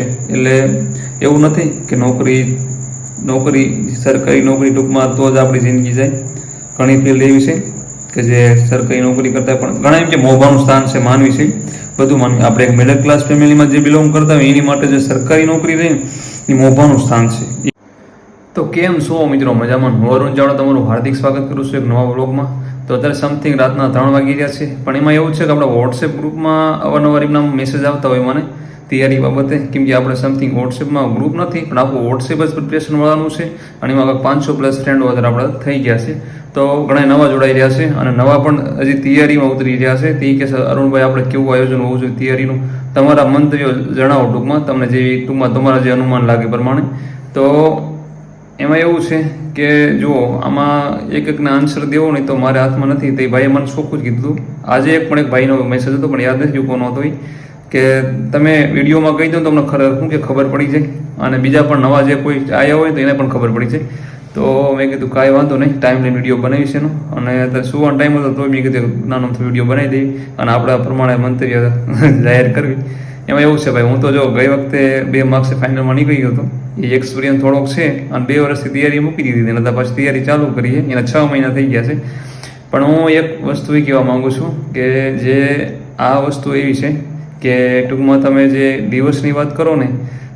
એટલે એવું નથી કે નોકરી નોકરી, સરકારી નોકરી ટૂંકમાં તો જ આપણી જિંદગી જાય. ઘણી ફિલ્ડ એવી છે કે જે સરકારી નોકરી કરતા પણ ઘણા એમ કે મોભાનું સ્થાન છે માનવી છે. બધું માનવી. આપણે એક મિડલ ક્લાસ ફેમિલીમાં જે બિલોંગ કરતા હોય એની માટે જે સરકારી નોકરી રહે, એ મોભાનું સ્થાન છે. તો કેમ છો મિત્રો? મજામાં? હું અરુણ જાણો તમારું હાર્દિક સ્વાગત કરું છું એક નવા વ્લોગમાં તો અત્યારે સમથિંગ રાતના ત્રણ વાગી રહ્યા છે. પણ એમાં એવું છે કે આપણા વોટ્સએપ ગ્રુપમાં અવારનવાર એમના મેસેજ આવતા હોય મને. તૈયારી બાબતે, કેમ કે આપણે સમથિંગ વોટ્સએપમાં ગ્રુપ નથી, પણ આપણું વોટ્સએપ જ પ્રિપરેશન વાળાનું છે, અને એમાં પાંચસો પ્લસ ફ્રેન્ડો વધારે આપણે થઈ ગયા છે. તો ઘણા નવા જોડાઈ રહ્યા છે, અને નવા પણ હજી તૈયારીમાં ઉતરી રહ્યા છે. તે કે અરુણભાઈ, આપણે કેવું આયોજન હોવું જોઈએ તૈયારીનું? તમારા મંતવ્યો જણાવો ટૂંકમાં, તમને જેવી ટૂંકમાં તમારા જે અનુમાન લાગે પ્રમાણે. તો એમાં એવું છે કે, જુઓ, આમાં એક એકના આન્સર દેવો નહીં તો મારે હાથમાં નથી. તે ભાઈએ મને ચોખ્ખું જ કીધું આજે એક પણ એક ભાઈનો મેસેજ હતો, પણ યાદ નથી કોનો હતો ઈ કે તમે વિડીયોમાં કહી દો તમને ખરેખર શું કે ખબર પડી જાય? અને બીજા પણ નવા જે કોઈ આવ્યા હોય તો એને પણ ખબર પડી જાય. તો મેં કીધું કાંઈ વાંધો નહીં ટાઈમ લઈને વીડિયો બનાવીશ એનો. અને સુવાનો ટાઈમ હતો તો મેં કીધું નાનો વીડિયો બનાવી દઈએ. અને આપણા પ્રમાણે મંતવ્ય જાહેર કરવી. એમાં એવું છે ભાઈ, હું તો જો ગઈ વખતે બે માર્ક્સે ફાઇનલમાં નીકળી ગયો હતો. એ એક્સપિરિયન્સ થોડોક છે. અને બે વર્ષથી તૈયારી મૂકી દીધી અને પછી તૈયારી ચાલુ કરીએ એના છ મહિના થઈ ગયા છે. પણ હું એક વસ્તુ એ કહેવા માગું છું કે જે આ વસ્તુ એવી છે કે ટૂંકમાં તમે જે દિવસની વાત કરો ને,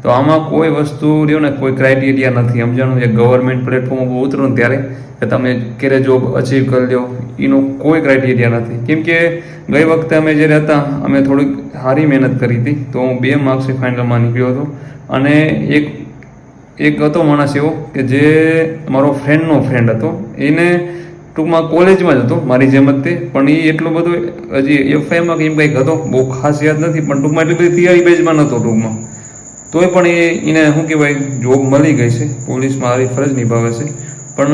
તો આમાં કોઈ વસ્તુ રહ્યો ને, કોઈ ક્રાઇટેરિયા નથી. સમજાણું? જે ગવર્મેન્ટ પ્લેટફોર્મ ઉપર ઉતરો ને ત્યારે કે તમે ક્યારે જોબ અચીવ કરી લો એનો કોઈ ક્રાઇટેરિયા નથી. કેમ કે ગઈ વખતે અમે જ્યારે હતા, અમે થોડીક સારી મહેનત કરી હતી. તો હું બે માર્ક્સની ફાઇનલમાં નીકળ્યો હતો. અને એક એક હતો માણસ એવો કે જે મારો ફ્રેન્ડનો ફ્રેન્ડ હતો. એને ટૂંકમાં કોલેજમાં જ હતો, મારી જેમ જ તે. પણ એ એટલો બધો હજી એફઆઈમાં કે એમ કંઈક હતો, બહુ ખાસ યાદ નથી, પણ ટૂંકમાં એટલી બધી તૈયારી બેજમાં નહોતો ટૂંકમાં. તોય પણ એ એને શું કહેવાય જોબ મળી ગઈ છે. પોલીસમાં આવી ફરજ નિભાવે છે. પણ,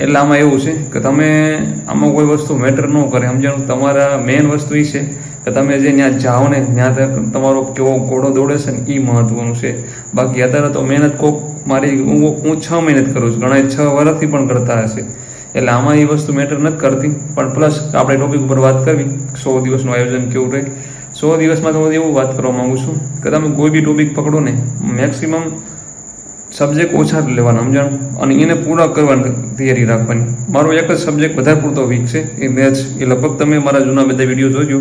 એટલે આમાં એવું છે કે તમે આમાં કોઈ વસ્તુ મેટર ન કરે. સમજાણું, તમારા મેઇન વસ્તુ એ છે કે તમે જે ત્યાં જાઓ ને ત્યાં તમારો કેવો ઘોડો દોડે છે ને એ મહત્વનું છે. બાકી અત્યારે તો મહેનત કોક મારી, હું હું છ મહેનત કરું છું. ઘણા છ વર્ષથી પણ કરતા હશે. એટલે આમાં એ વસ્તુ મેટર નથી કરતી. પણ પ્લસ આપણે ટોપિક ઉપર વાત કરવી, સો દિવસનું આયોજન કેવું રહે. સો દિવસમાં તો હું એવું વાત કરવા માગું છું કે તમે કોઈ બી ટોપિક પકડો ને મેક્સિમમ સબ્જેક્ટ ઓછા લેવાના, સમજાણ? અને એને પૂરા કરવાની તૈયારી રાખવાની. મારો એક જ સબ્જેક્ટ વધારે પૂરતો વીક છે, એ મેથ્સ એ લગભગ તમે મારા જૂના બધા વીડિયો જોજો.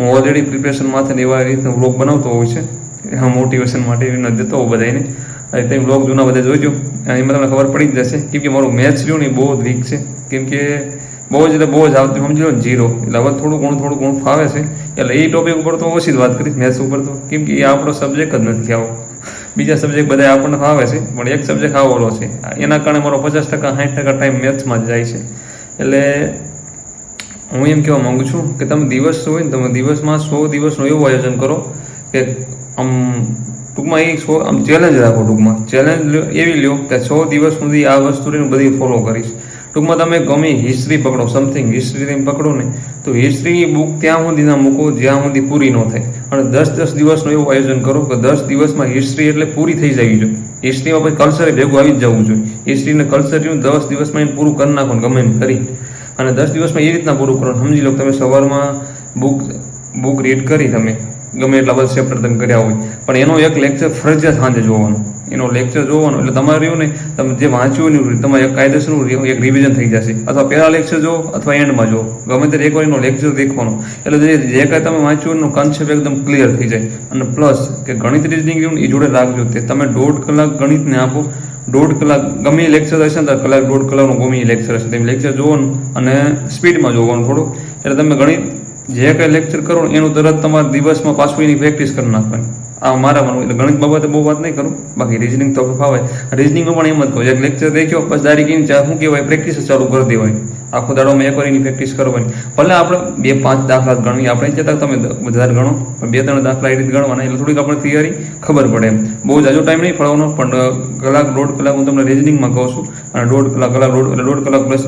હું ઓલરેડી પ્રિપેરેશન માથે એવા રીતે વ્લોગ બનાવતો હોય છે. હા મોટિવેશન માટે એને દેતો હોઉં બધાને અને તમે બ્લોગ જૂના બધા જોજો. એમાં તમને ખબર પડી જ જશે. કેમ કે મારું મેથ્સ રહ્યું ને એ બહુ જ વીક છે. કેમ કે બહુ જ એટલે બહુ જ આવતું, સમજી લો જીરો એટલે હવે થોડું ઘણું થોડું ઘણું ફાવે છે. એટલે એ ટોપિક ઉપર તો ઓછી જ વાત કરીશ મેથ્સ ઉપર તો. કેમ કે એ આપણો સબ્જેક્ટ જ નથી આવો. બીજા સબ્જેક્ટ બધા આપણને ફાવે છે, પણ એક સબ્જેક્ટ આવેલો છે. એના કારણે મારો પચાસ ટકા, સાઠ ટકા ટાઈમ મેથ્સમાં જ જાય છે. એટલે હું એમ કહેવા માગું છું કે તમે દિવસ હોય ને તમે દિવસમાં સો દિવસનું એવું આયોજન કરો કે આમ ટૂંકમાં એ સો આમ ચેલેન્જ રાખો ટૂંકમાં. ચેલેન્જ એવી લ્યો કે સો દિવસ સુધી આ વસ્તુને બધી ફોલો કરીશ. ટૂંકમાં તમે ગમે હિસ્ટ્રી પકડો સમથિંગ હિસ્ટ્રી તમે પકડો ને, તો હિસ્ટ્રીની બુક ત્યાં સુધી ના મૂકો, જ્યાં સુધી પૂરી ન થાય. અને દસ દસ દિવસનું એવું આયોજન કરો કે દસ દિવસમાં હિસ્ટ્રી એટલે પૂરી થઈ જવી જોઈએ હિસ્ટ્રીમાં પછી કલ્ચરે ભેગું આવી જ જવું જોઈએ. હિસ્ટ્રીને કલ્ચરનું દસ દિવસમાં એને પૂરું કરી નાખો ગમે એમ કરી. અને દસ દિવસમાં એ રીતના પૂરું કરો. સમજી લો તમે સવારમાં બુક બુક રીડ કરી તમે. ગમે એટલા બધા ચેપ્ટર તમે કર્યા હોય. પણ એનો એક લેક્ચર ફરજિયાત સાંજે જોવાનો. એનો લેક્ચર જોવાનો એટલે તમારે રહ્યું ને, તમે જે વાંચ્યું ને તમારે એક કાયદેસરનું એક રિવિઝન થઈ જશે. અથવા પહેલા લેક્ચર જો અથવા એન્ડમાં જો ગમે ત્યારે એકવાર એનો લેક્ચર દેખવાનો. એટલે જે કાંઈ તમે વાંચ્યું એનો કન્સેપ્ટ એકદમ ક્લિયર થઈ જાય. અને પ્લસ કે ગણિત રીઝનિંગ રહ્યું એ જોડે રાખજો. તે તમે દોઢ કલાક ગણિતને આપો. દોઢ કલાક ગમે એ લેક્ચર હશે ને કલાક દોઢ કલાકનું ગમે લેક્ચર હશે. તમે લેક્ચર જોવાનું અને સ્પીડમાં જોવાનું થોડું. એટલે તમે ગણિત જે કંઈ લેક્ચર કરો એનું તરત તમારા દિવસમાં પાછું એની પ્રેક્ટિસ કરી નાખવાની. આ મારા માનવું એટલે ગણિત બાબતે બહુ વાત નહીં કરું. બાકી રીઝનિંગ તો ફાવે. રિઝનિંગમાં પણ એમ જ કહું. એક લેક્ચર દેખ્યો પછી ડાયરેક્ટ એની શું કહેવાય? પ્રેક્ટિસ ચાલુ કરી દેવાય આખો દાડોમાં એકવાર એની પ્રેક્ટિસ કરવાની. ભલે આપણે બે પાંચ દાખલા ગણવી આપણે કહેતા તમે વધારે ગણો, પણ બે ત્રણ દાખલા એ રીતે ગણવાના. એટલે થોડીક આપણે થિયરી ખબર પડે એમ. બહુ જાજો ટાઈમ નહીં ફળવાનો પણ કલાક, દોઢ કલાક હું તમને રિઝનિંગમાં કહું છું. અને દોઢ કલાક કલાક, દોઢ, એટલે દોઢ કલાક પ્લસ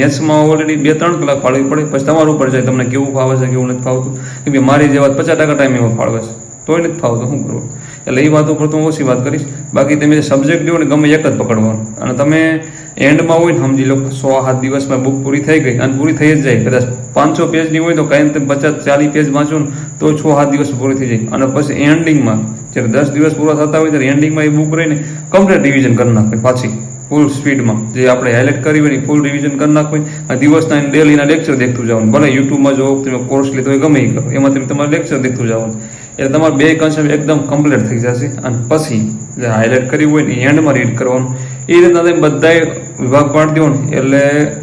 મેથ્સમાં ઓલરેડી બે ત્રણ કલાક ફાળવી પડે. પછી તમારું ઉપર જાય તમને કેવું ફાવે છે, કેવું નથી ફાવતું. કેમ કે મારી જે વાત પચાસ ટકા ટાઈમ એમાં ફાળવે છે. તોય નથી ફાવતું, શું કરવું? એટલે એ વાત ઉપર તો હું ઓછી વાત કરીશ. બાકી તમે સબ્જેક્ટ લ્યો ને ગમે એક જ પકડવાનું. અને તમે એન્ડમાં હોય ને સમજી લો સો સાત દિવસમાં બુક પૂરી થઈ ગઈ અને પૂરી થઈ જ જાય. કદાચ પાંચસો પેજની હોય તો કાંઈ તમે પચાસ, ચાલીસ પેજ વાંચો ને તો છ સાત દિવસ પૂરી થઈ જાય. અને પછી એન્ડિંગમાં જ્યારે દસ દિવસ પૂરા થતા હોય ત્યારે એન્ડિંગમાં એ બુક રહીને કમ્પ્લીટ રિવિઝન કરી નાખે પાછી. ફૂલ સ્પીડમાં જે આપણે હાઇલાઇટ કરી હોય ફૂલ રિવિઝન કરી નાખવું આ દિવસના ડેલીના લેક્ચર દેખતું જવાનું ભલે યુટ્યુબમાં જો તમે કોર્સ લીધો હોય, ગમે એ કરો. એમાં તમે તમારે લેક્ચર દેખતું જવાનું એટલે તમારે બે કન્સેપ્ટ એકદમ કમ્પ્લીટ થઈ જશે. અને પછી, જે હાઇલાઇટ કર્યું હોય ને એન્ડમાં રીડ કરવાનું. એ રીતના તમે બધાય વિભાગ પાડી દો ને, એટલે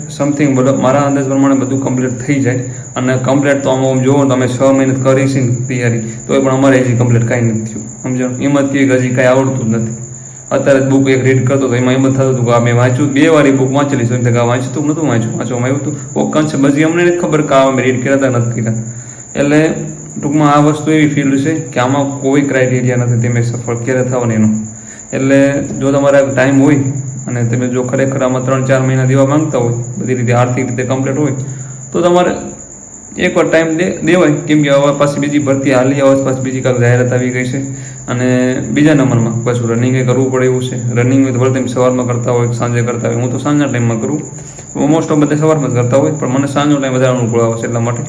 સમથિંગ બધો, મારા અંદાજ પ્રમાણે બધું કમ્પ્લીટ થઈ જાય. અને કમ્પ્લીટ તો આમ જુઓ અમે છ મહિને કરી તૈયારી તો એ પણ અમારે હજી કમ્પ્લીટ કાંઈ નથી થયું. સમજો? એમાં કે હજી કાંઈ આવડતું જ નથી. અત્યારે બુક એક રીડ કરતો હતો, એમાં એમ જ થતું હતું કે આ મેં વાંચ્યું બે વાર બુક વાંચેલી છે. આ વાંચતું તું નતું વાંચ્યું, વાંચવામાં આવ્યું હતું કોક કન્સેપ્ટ બધી અમને નથી ખબર કે આ અમે રીડ કર્યા હતા નથી કર્યા. એટલે ટૂંકમાં આ વસ્તુ એવી ફિલ્ડ છે કે આમાં કોઈ ક્રાઇટેરિયા નથી. તમે સફળ ક્યારે થવાનું એનું? એટલે જો તમારા ટાઈમ હોય અને તમે જો ખરેખર આમાં ત્રણ ચાર મહિના દેવા માંગતા હોય, બધી રીતે આર્થિક રીતે કમ્પ્લીટ હોય, તો તમારે એકવાર ટાઈમ દે, દેવાય. કેમ કે હવે પાછી બીજી ભરતી હાલી આવે પાછી બીજી કાંઈક જાહેરાત આવી ગઈ છે. અને બીજા નંબરમાં પાછું રનિંગ કરવું પડે એવું છે. રનિંગ ભલે તમે સવારમાં કરતા હોય, સાંજે કરતા હોય. હું તો સાંજના ટાઈમમાં કરું. મોસ્ટ ઓફ બધા સવારમાં જ કરતા હોય, પણ મને સાંજનો ટાઈમ વધારે અનુકૂળ આવે છે એટલા માટે.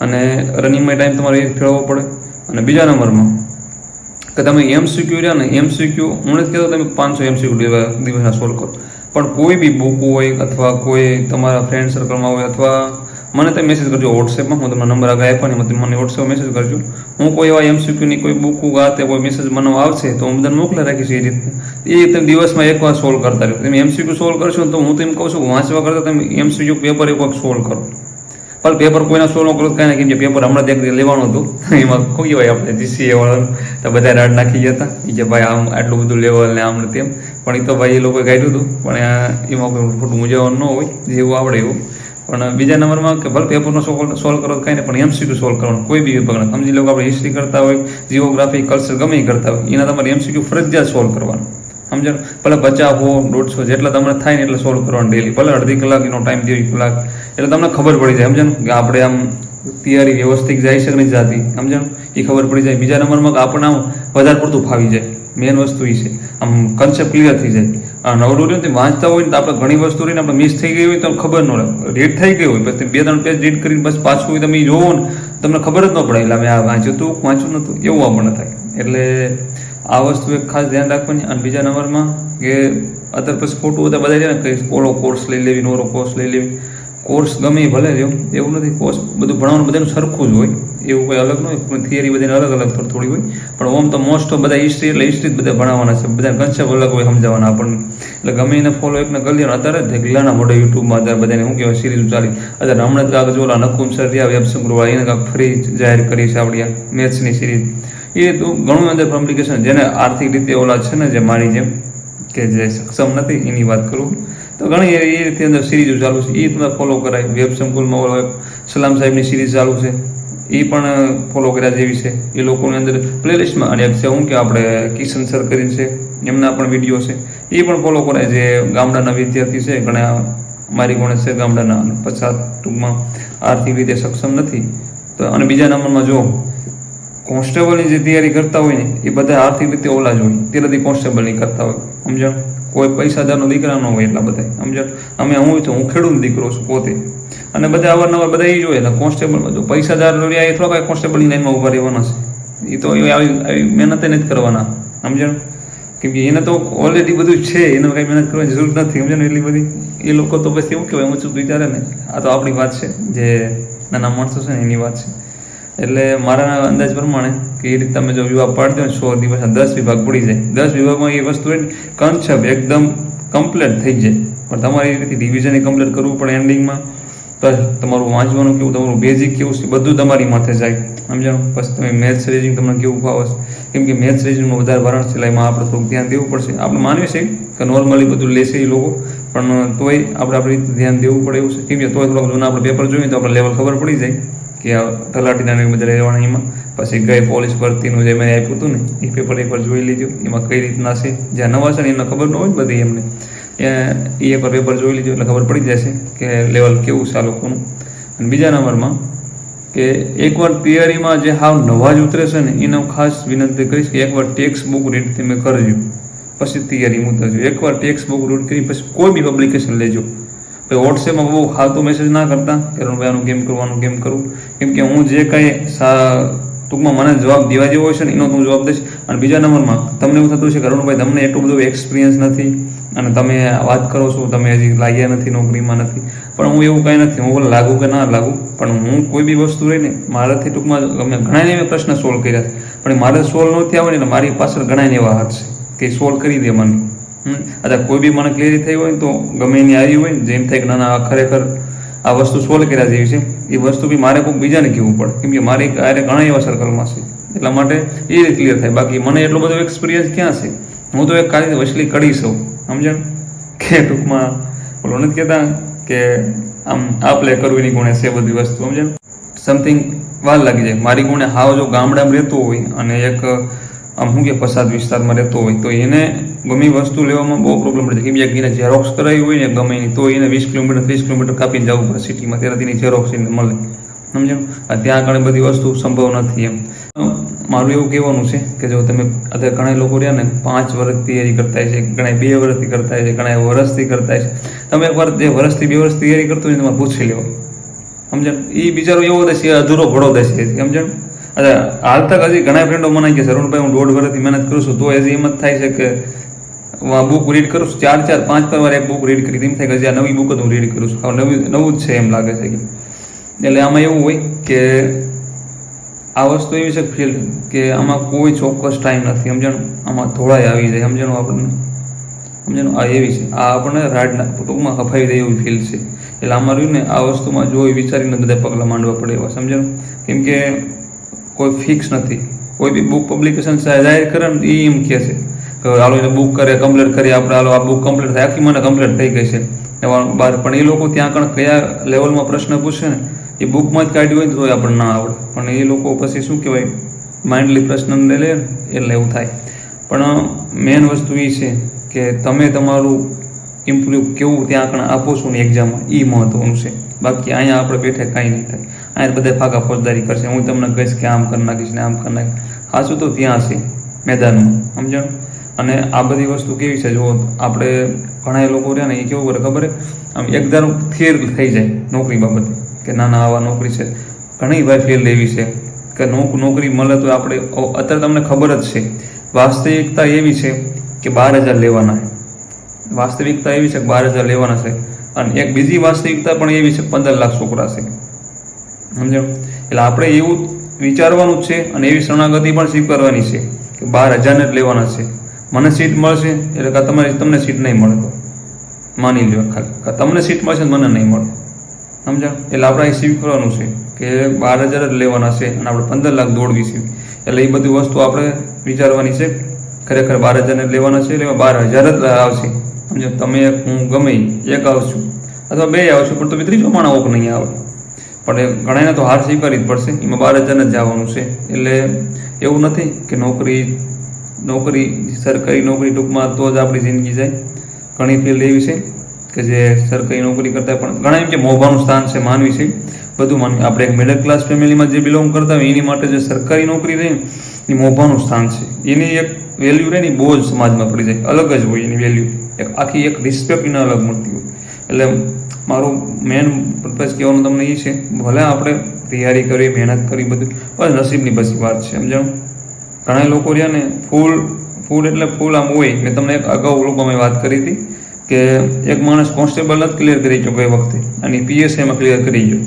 અને રનિંગમાં ટાઈમ તમારે ફેરવવો પડે. અને બીજા નંબરમાં કે તમે એમસીક્યુ રહ્યા ને એમસીક્યુ હું નથી કહેતો તમે પાંચસો એમસીક્યુ દિવસના સોલ્વ કરો. પણ કોઈ બી બુક હોય અથવા કોઈ તમારા ફ્રેન્ડ સર્કલમાં હોય અથવા મને તમે મેસેજ કરજો વોટ્સએપમાં હું તમને નંબર આગળ આપ્યો ને મને વોટ્સએપ મેસેજ કરજો. હું કોઈ એવા એમસીક્યુની કોઈ બુક આ કોઈ મેસેજ મને આવશે તો હું બધાને મોકલા રાખીશ એ રીતે. એ તમે દિવસમાં એકવાર સોલ્વ કરતા રહ્યો તમે એમસીક્યુ સોલ્વ કરશો તો હું તેમ કહું છું વાંચવા કરતાં તમે એમસીક્યુ પેપર એક વાર સોલ્વ કરો. પણ પેપર કોઈના સોલ્વ કરો કાંઈ કેમ કે પેપર હમણાં દેખ લેવાનું હતું. એમાં કોઈ હોય આપણે જીસીએ વાળાનું તો બધા રાડ નાખી ગયા હતા. કે ભાઈ આમ આટલું બધું લેવલ ને આમ તેમ. પણ એ તો ભાઈ એ લોકોએ કાઢ્યું હતું. પણ એમાં કોઈ ખોટું મૂંઝાવાનું ન હોય. જેવું આવડે એવું. પણ બીજા નંબરમાં કે ભલે પેપરનો સોલ્વ કરો કાંઈ નહીં, પણ એમસીક્યુ સોલ્વ કરવાનું, કોઈ બી વિભાગના. સમજી લો આપણે હિસ્ટ્રી કરતા હોય જીઓગ્રાફી કલ્ચર ગમે એ કરતા હોય, એના તમારે એમસીક્યુ ફરજિયાત સોલ્વ કરવાનું. સમજણ? ભલે પચાસ હો, દોઢસો જેટલા તમને થાય ને એટલે સોલ્વ કરવાનું ડેલી ભલે અડધી કલાક એનો ટાઈમ દેવી કલાક. એટલે તમને ખબર પડી જાય, સમજણ? કે આપણે આમ તૈયારી વ્યવસ્થિત જાય છે કે નહીં જાતી? સમજણ? એ ખબર પડી જાય. બીજા નંબરમાં આપણને આમ વધારે પડતું ફાવી જાય. મેન વસ્તુ એ છે. આમ કન્સેપ્ટ ક્લિયર થઈ જાય. આ નવરું રહ્યું વાંચતા હોય ને તો આપણે ઘણી વસ્તુ રહીને આપણે મિસ થઈ ગઈ હોય તો ખબર ન રહે. રીડ થઈ ગઈ હોય, પછી બે ત્રણ પેજ રીડ કરીને બસ પાછું હોય તમે જોવો ને, તમને ખબર જ ન પડે. એટલે મેં આ વાંચ્યું હતું વાંચ્યું નહોતું એવું આપણને થાય. એટલે આ વસ્તુ એક ખાસ ધ્યાન રાખવાની. અને બીજા નંબરમાં કે અત્યારે પછી ખોટું બધા બધા છે ને કંઈ ઓલો કોર્સ લઈ લેવી નોરો કોર્સ લઈ લેવી. કોર્સ ગમે ભલે રહ્યો, એવું નથી. કોર્સ બધું ભણવાનું બધાનું સરખું જ હોય. એવું કોઈ અલગ ન હોય પણ થિયરી બધાને અલગ અલગ થોડી થોડી હોય. પણ ઓમ તો મોસ્ટ ઓફ બધા હિસ્ટ્રી એટલે હિસ્ટ્રી જ બધા ભણાવવાના છે. બધા કન્સેપ્ટ અલગ હોય સમજાવવાના આપણને. એટલે ગમે એને ફોલો એકને કરી અત્યારે જ ઢેગલાના મોઢે યુટ્યુબમાં અત્યારે બધાને શું કહેવાય સિરીઝ ચાલી. અત્યારે હમણાં જ કાંક ઓલા નકુમ સર રહ્યા વેબસંગ્રવાળા એને કાંક ફ્રી જાહેર કરી છે આપણી મેથ્સની સિરીઝ એ તો ઘણું અંદર કોમ્પ્લિકેશન જેને આર્થિક રીતે ઓલા છે ને, જે મારી જેમ, કે જે સક્ષમ નથી, એની વાત કરું. તો ઘણી એ રીતે અંદર સિરીઝો ચાલુ છે. એ તમે ફોલો કરાય. વેબ સંકુલમાં સલામ સાહેબની સિરીઝ ચાલુ છે. એ પણ ફોલો કર્યા જેવી છે. એ લોકોની અંદર પ્લેલિસ્ટમાં અને એક છે. હું કે આપણે કિશન સર કરીને છે. એમના પણ વીડિયો છે. એ પણ ફોલો કરાય. જે ગામડાના વિદ્યાર્થી છે, ઘણા મારી ગણે છે ગામડાના. પછાત ટૂંકમાં આર્થિક રીતે સક્ષમ નથી. તો, અને બીજા નંબરમાં જો, કોન્સ્ટેબલની જે તૈયારી કરતા હોય ને, એ બધા આર્થિક રીતે ઓલા જ હોય. તે બધી કોન્સ્ટેબલની કરતા હોય. સમજણ કોઈ પૈસાદારનો દીકરા ન હોય એટલા બધા સમજણ અમે હું તો હું ખેડૂત દીકરો છું પોતે. અને બધા અવારનવાર બધા એ જોઈએ એટલે કોન્સ્ટેબલમાં જો પૈસાદાર રહ્યા એ થોડા કાંઈ કોન્સ્ટેબલની લાઈનમાં ઊભા રહેવાના છે. એ તો આવી આવી મહેનત નથી કરવાના. સમજણ કેમ કે એને તો ઓલરેડી બધું છે. એને કાંઈ મહેનત કરવાની જરૂર નથી. સમજણ એટલી બધી? એ લોકો તો પછી એવું કહેવાય? ઊંચું વિચારે ને? આ તો આપણી વાત છે. જે નાના માણસો છે ને, એની વાત છે. એટલે મારા અંદાજ પ્રમાણે કે એ રીતે તમે જો વિભાગ પાડી દો સો દિવસના દસ વિભાગ પડી જાય. દસ વિભાગમાં એ વસ્તુ હોય કન્સેપ્ટ એકદમ કમ્પ્લીટ થઈ જાય. પણ તમારે એ રીતે રિવિઝન કમ્પ્લીટ કરવું પડે એન્ડિંગમાં તો તમારું વાંચવાનું કેવું, તમારું બેઝિક કેવું છે બધું તમારી માથે જાય. સમજાણું પછી તમે મેથ્સ રીઝનિંગ તમને કેવું ફાવો કેમ કે મેથ્સ રીઝનિંગમાં વધારે ભરણ એમાં આપણે થોડુંક ધ્યાન દેવું પડશે. આપણે માનીએ છીએ કે નોર્મલી બધું લેશે એ લોકો, પણ તોય આપણે આપણી રીતે ધ્યાન દેવું પડે એવું છે. કેમ કે તોય થોડોક જૂના આપણે પેપર જોઈએ તો આપણે લેવલ ખબર પડી જાય. કે તલાટીના બધા રહેવાના એમાં. પછી ગઈ પોલીસ ભરતીનું જે મેં આપ્યું હતું ને, એ પેપર એકવાર જોઈ લીધું. એમાં કઈ રીતના છે, જ્યાં નવા છે ને, એમને ખબર ન હોય બધી એમને. એ એકવાર પેપર જોઈ લીધું એટલે ખબર પડી જશે કે લેવલ કેવું છે આ લોકોનું. અને બીજા નંબરમાં કે એકવાર તૈયારીમાં જે હાવ નવા જ ઉતરે છે ને, એને હું ખાસ વિનંતી કરીશ કે એકવાર ટેક્સ બુક રીડ તમે કરજો. પછી તૈયારી ઉતરજો એકવાર ટેક્સ બુક રીડ કરી, પછી કોઈ બી પબ્લિકેશન લેજો. પછી વોટ્સએપમાં બહુ ખાતું મેસેજ ના કરતા કે ભાઈ આનું કેમ કરવાનું, કેમ કરવું? કેમ કે હું જે કાંઈ ટૂંકમાં મને જવાબ દેવા જેવો હોય છે ને, એનો હું જવાબ દઈશ. અને બીજા નંબરમાં, તમને એવું થતું છે કે અરુણભાઈ, તમને એટલું બધું એક્સપિરિયન્સ નથી અને તમે વાત કરો છો, તમે હજી લાગ્યા નથી નોકરીમાં નથી. પણ હું એવું કાંઈ નથી. હું લાગુ કે ના લાગુ? પણ હું કોઈ બી વસ્તુ રહીને, મારાથી ટૂંકમાં અમે ઘણા એવા પ્રશ્ન સોલ્વ કર્યા છે. પણ મારે સોલ્વ નથી આવે ને મારી પાછળ ઘણા એવા હાથ છે કે સોલ્વ કરી દે મને. અથવા કોઈ બી મને ક્લિયર થઈ હોય તો ગમે એની આવી હોય જેમ થાય કે ના ખરેખર આ વસ્તુ સોલ્વ કર્યા જેવી છે, એ વસ્તુ બી મારે કોઈ બીજાને કહેવું પડે. કેમ કે મારી આરે ઘણા એવા સર્કલમાં છે. એટલા માટે એ ક્લિયર થાય. બાકી મને એટલો બધો એક્સપિરિયન્સ ક્યાં છે? હું તો એક કાળી વસલી કરી શકું સમજણ? કે ટૂંકમાં બોલો નથી કહેતા કે આમ આ પ્લે કરવું એની ગુણે છે બધી વસ્તુ. સમજણ? સમથિંગ વાર લાગી જાય. મારી ગુણે હાવ જો ગામડામાં રહેતો હોય અને એક આમ શું કે પસાદ વિસ્તારમાં રહેતો હોય, તો એને ગમે વસ્તુ લેવામાં બહુ પ્રોબ્લેમ પડે. કેમ કે એને ઝેરોક્સ કરાવી હોય ને ગમે એની, તો એને વીસ કિલોમીટર, ત્રીસ કિલોમીટર કાપીને જવું પડે સિટીમાં. ત્યારે તેની ઝેરોક્સ એને મળે. સમજો ત્યાં ઘણી બધી વસ્તુ સંભવ નથી એમ. મારું એવું કહેવાનું છે કે જો તમે અત્યારે ઘણા લોકો રહ્યા ને, પાંચ વર્ષથી તૈયારી કરતા છે, ઘણા બે વર્ષથી કરતા છે, ઘણા વર્ષથી કરતા છે. તમે એકવાર જે વર્ષથી બે વર્ષ તૈયારી કરતો હોય તમારે પૂછી લેવો સમજણ એ બિચારો એવો દેશે અધૂરો ઘોડો દેશે સમજણ અરે, હાલ તક હજી ઘણા ફ્રેન્ડો મને કે, સરુણભાઈ, હું દોઢ વર્ષથી મહેનત કરું છું તો હજી એમ જ થાય છે કે બુક રીડ કરું છું. ચાર ચાર, પાંચ પાંચ વાર એક બુક રીડ કરી. તેમ થાય કે હજી આ નવી બુક જ હું રીડ કરું છું. હવે નવી, નવું જ છે એમ લાગે છે કે. એટલે આમાં એવું હોય કે આ વસ્તુ એવી છે ફિલ્ડ કે આમાં કોઈ ચોક્કસ ટાઈમ નથી. સમજણ? આમાં ધોળાઈ આવી જાય. સમજણ આપણને, સમજણ? આ એવી છે. આ આપણને રાડના ટૂંકમાં હફાઈ દે એવી ફીલ છે. એટલે રહ્યું ને, આ વસ્તુમાં જોઈ વિચારીને બધા પગલાં માંડવા પડે એવા. સમજણ? કેમ કે કોઈ ફિક્સ નથી. કોઈ બી બુક પબ્લિકેશન જાહેર કરે ને એ એમ કહે છે કે હાલો એને બુક કરે કમ્પ્લીટ કરી આપણે હાલો આ બુક કમ્પ્લીટ થાય. આખી મને કમ્પ્લીટ થઈ ગઈ છે. બાર પણ એ લોકો ત્યાં કણ કયા લેવલમાં પ્રશ્ન પૂછે ને એ બુકમાં જ કાઢ્યું હોય તો આપણને ના આવડે. પણ એ લોકો પછી શું કહેવાય? માઇન્ડલી પ્રશ્ન લે લે એટલે એવું થાય. પણ મેઇન વસ્તુ એ છે કે તમે તમારું ઇમ્પ્રુવ કેવું ત્યાં આગળ આપો છો ને એક્ઝામમાં એ મહત્વનું છે. બાકી અહીંયા આપણે બેઠે કાંઈ નહીં થાય. અહીંયા બધા ફાકા ફોજદારી કરશે. હું તમને કહીશ કે આમ કરી નાખીશ ને આમ કરી નાખીશ. હાચું તો ત્યાં છે, મેદાનમાં. સમજણ? અને આ બધી વસ્તુ કેવી છે? જો આપણે ઘણા લોકો રહ્યા ને, એ કેવું કરે ખબર આમ એકદમ ફેર થઈ જાય નોકરી બાબતે, કે ના ના આવા નોકરી છે. ઘણી ભાઈ ફેર લેવી છે કે નોક, નોકરી મળે તો આપણે, અત્યારે તમને ખબર જ છે. વાસ્તવિકતા એવી છે કે બાર હજાર લેવાના વાસ્તવિકતા એવી છે કે બાર હજાર લેવાના છે. અને એક બીજી વાસ્તવિકતા પણ એવી છે પંદર લાખ છોકરા છે. સમજો? એટલે આપણે એવું વિચારવાનું જ છે અને એવી શરણાગતિ પણ સ્વીકારવાની છે કે બાર હજારને જ લેવાના છે. મને સીટ મળશે એટલે કે તમારી તમને સીટ નહીં મળે તો. માની લો ખાલી. તમને સીટ મળશે મને નહીં મળે. સમજા? એટલે આપણે અહીં સ્વીકારવાનું છે કે બાર હજાર જ લેવાના છે અને આપણે પંદર લાખ દોડવી છે. એટલે એ બધી વસ્તુ આપણે વિચારવાની છે. ખરેખર બાર હજારને લેવાના છે, એટલે બાર હજાર જ આવશે. સમજો તમે હું ગમે એક આવશું. અથવા બે આવશું, પણ તમે ત્રીજો માણસ નહીં આવે. પણ ઘણાને તો હાર સ્વીકારવી જ પડશે. એમાં બાર હજાર જ જવાનું છે. એટલે એવું નથી કે નોકરી નોકરી, સરકારી નોકરી ટૂંકમાં તો જ આપણી જિંદગી જાય. ઘણી ફિલ્ડ એવી છે કે જે સરકારી નોકરી કરતા પણ ઘણા એમ કે મોભાનું સ્થાન છે, માનવી છે. બધું માન આપણે એક મિડલ ક્લાસ ફેમિલીમાં જે બિલોંગ કરતા હોય, એની માટે જે સરકારી નોકરી રહે, એ મોભાનું સ્થાન છે. એની એક વેલ્યુ રહે ને બહુ જ સમાજમાં પડી જાય. અલગ જ હોય એની વેલ્યુ એક આખી એક રિસ્પેક્ટ એને અલગ મળતી હોય. એટલે મારું મેન પર્પઝ કહેવાનું તમને એ છે, ભલે આપણે તૈયારી કરી મહેનત કરી બધું બસ નસીબની પછી વાત છે. સમજાણું ઘણા લોકો રહ્યા ને ફૂલ ફૂડ એટલે ફૂલ આમ હોય. મેં તમને એક અગાઉ લોકો મેં વાત કરી હતી કે એક માણસ કોન્સ્ટેબલ જ ક્લિયર કરી ગયો ગઈ વખતે. અને પીએસએમાં ક્લિયર કરી ગયો.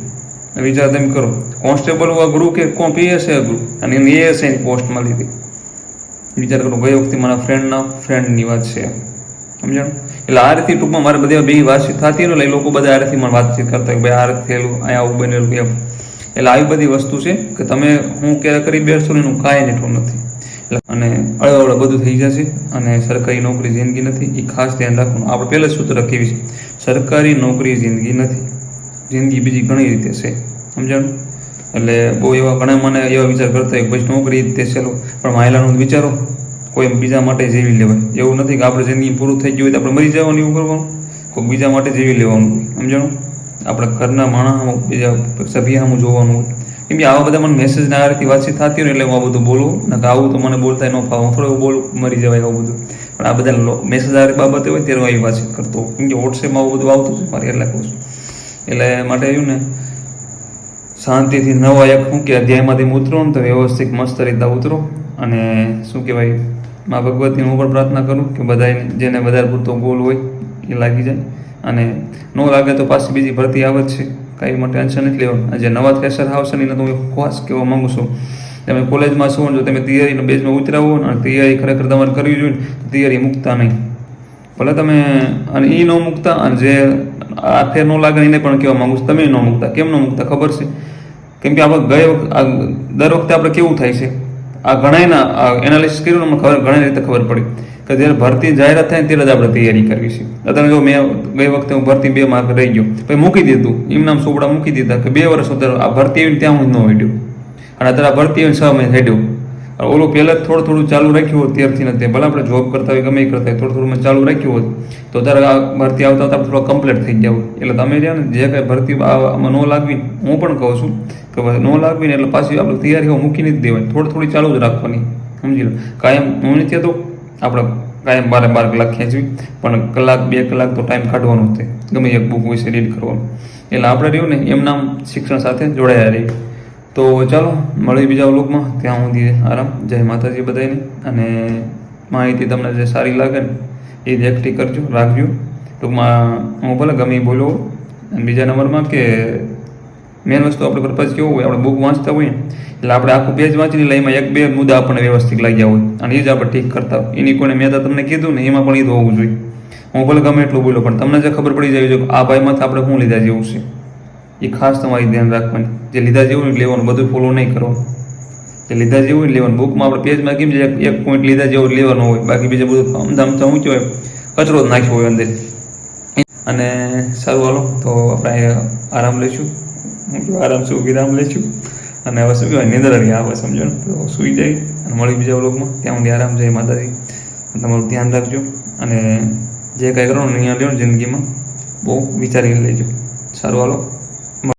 વિચાર તમે કરો. કોન્સ્ટેબલ અઘરું કે કોણ? હશે અઘરું અને એને એએસઆઈની પોસ્ટમાં લીધી. વિચાર કરો ગઈ વખતે મારા ફ્રેન્ડના ફ્રેન્ડની વાત છે. સમજણ? એટલે આ રીતે ટૂંકમાં મારે બધી બે વાતચીત થતી એટલે એ લોકો બધા આ રીતે મને વાતચીત કરતા કે ભાઈ આ રીતે થયેલું, અહીંયા આવું બનેલું એમ. એટલે આવી બધી વસ્તુ છે કે તમે હું ક્યારે કરી બેસશો ને એનું કાંઈ નેઠું નથી. એટલે અને અળવળ બધું થઈ જશે અને સરકારી નોકરી જિંદગી નથી. એ ખાસ ધ્યાન રાખવાનું. આપણે પહેલાં સૂત્ર કેવી છે સરકારી નોકરી જિંદગી નથી. જિંદગી બીજી ઘણી રીતે છે. સમજાણું? એટલે બહુ એવા ઘણા મને એવા વિચાર કરતા હોય પછી નોકરી તે છેલ્લો પણ માયલાનું વિચારો. કોઈ બીજા માટે જીવી લેવાય. એવું નથી કે આપણે જિંદગી પૂરું થઈ ગયું હોય તો આપણે મરી જવાનું એવું કરવાનું. કોઈ બીજા માટે જીવી લેવાનું સમજાણું? આપણે ઘરના માણસ બીજા સભ્ય સામું જોવાનું કેમ કે આવા બધા મને મેસેજ ના આરથી વાતચીત થતી હોય એટલે હું આ બધું બોલું. ને આવું તો મને બોલતા ન ફાવ. હું થોડું બોલ, મરી જવાય આવું બધું. પણ આ બધા મેસેજ આ રીતે બાબતે હોય ત્યારે હું આવી વાતચીત કરતો કેમ કે વોટ્સએપમાં આવું બધું આવતું છે મારે એટલે કહું છું. એટલે માટે એવું ને, શાંતિથી નવા એક શું કે અધ્યાયમાંથી ઉતરો ને તો વ્યવસ્થિત મસ્ત રીતે ઉતરો. અને શું કહેવાય, મા ભગવતીને હું પણ પ્રાર્થના કરું કે બધાને જેને વધારે પૂરતો ગોલ હોય એ લાગી જાય. અને ન લાગે તો પાછી બીજી ભરતી આવે છે. કાંઈ માટે ટેન્શન નથી લેવાનું. જે નવા કેસર આવશે ને તો હું ખાસ કહેવા માગું છું. તમે કોલેજમાં છો જો તમે તૈયારીના બેઝમાં ઉતરાવો ને તૈયારી ખરેખર તમારે કરવી જોઈએ તૈયારી મૂકતા નહીં. ભલે તમે, અને એ ન મૂકતા, અને જે આ ફેર ન લાગે પણ કહેવા માંગુ છું. તમે ન મૂકતા. કેમ ન મૂકતા? ખબર છે? કેમ કે આપણે ગયે દર વખતે આપણે કેવું થાય છે? આ ઘણાયના એનાલિસિસ કર્યું મને ખબર, ઘણી રીતે ખબર પડી કે જ્યારે ભરતી જાહેરાત થાય ત્યારે જ આપણે તૈયારી કરવી છે. અત્યારે જો મેં ગઈ વખતે હું ભરતી બે માર્ક રહી ગયો. પછી મૂકી દીધું. એમ નામ સોપડા મૂકી દીધા કે બે વર્ષ આ ભરતી આવીને ત્યાં હું ન હેડ્યું. અને અત્યારે આ ભરતી આવીને છ મહિને હેડ્યું. ઓલું પહેલાં થોડું થોડું ચાલુ રાખ્યું હોત ત્યારથી નથી ભલે આપણે જોબ કરતા હોય ગમે કરતા હોય, થોડું થોડું મેં ચાલુ રાખ્યું હોત, તો ત્યારે આ ભરતી આવતા આપણે થોડો કમ્પ્લીટ થઈ ગયા હોય એટલે તમે રહ્યા ને, જે કાંઈ ભરતી આમાં ન લાગવી હું પણ કહું છું કે ન લાગવી ને એટલે પાછી આપણે તૈયારીઓ મૂકી નથી દેવાય થોડી થોડી ચાલુ જ રાખવાની, સમજી લો. કાયમ હું નથી તો આપણે કાયમ બારે બાર કલાક ખેંચવી, પણ કલાક, બે કલાક તો ટાઈમ કાઢવાનો તે, ગમે એક બુક વિશે રીડ કરવાનું. એટલે આપણે રહ્યું ને, એમના શિક્ષણ સાથે જોડાયા રહીએ. તો ચાલો મળી બીજા વ્લોગમાં. ત્યાં સુધી આરામ. જય માતાજી બધાને. અને માહિતી તમને જે સારી લાગે ને, એ જ એકઠી કરજો, રાખજો. ટૂંકમાં હું ભલે ગમે બોલો અને બીજા નંબરમાં કે મેન વસ્તુ આપણે પર્પઝ કેવું હોય, આપણે બુક વાંચતા હોઈએ, એટલે આપણે આખું પેજ વાંચીને એટલે એમાં એક બે મુદ્દા આપણને વ્યવસ્થિત લાગ્યા હોય. અને એ જ આપણે ઠીક કરતા હોય એની કોઈને મેં તમને કીધું ને, એમાં પણ એ તો હોવું જોઈએ. હું ભલે ગમે એટલું બોલો પણ તમને જે ખબર પડી જાય છે આ ભાઈમાંથી આપણે શું લીધા જેવું છે. એ ખાસ તમારી ધ્યાન રાખવાની. જે લીધા જેવું ને લેવાનું, બધું ફોલો નહીં કરવાનું જે લીધા જેવું લેવાનું બુકમાં આપણે પેજમાં કેમ છે? એક- પોઈન્ટ લીધા જેવું લેવાનું હોય. બાકી બીજું બધું અમથા અમથા શું કહેવાય કચરો નાખ્યો હોય અંદર. અને સારું, હાલો. તો આપણે આરામ લઈશું. હું જો આરામ શું વિરામ લઈશું. અને હવે શું કહેવાય? નિંદર નહીં આવે, સમજો ને? તો સૂઈ જાય અને મળી બીજા વ્લોગમાં ત્યાં સુધી આરામ જાય માતાજી. તમારું ધ્યાન રાખજો. અને જે કાંઈ કરો ને, અહીંયા લ્યો જિંદગીમાં, બહુ વિચારીને લેજો સારું, હાલો.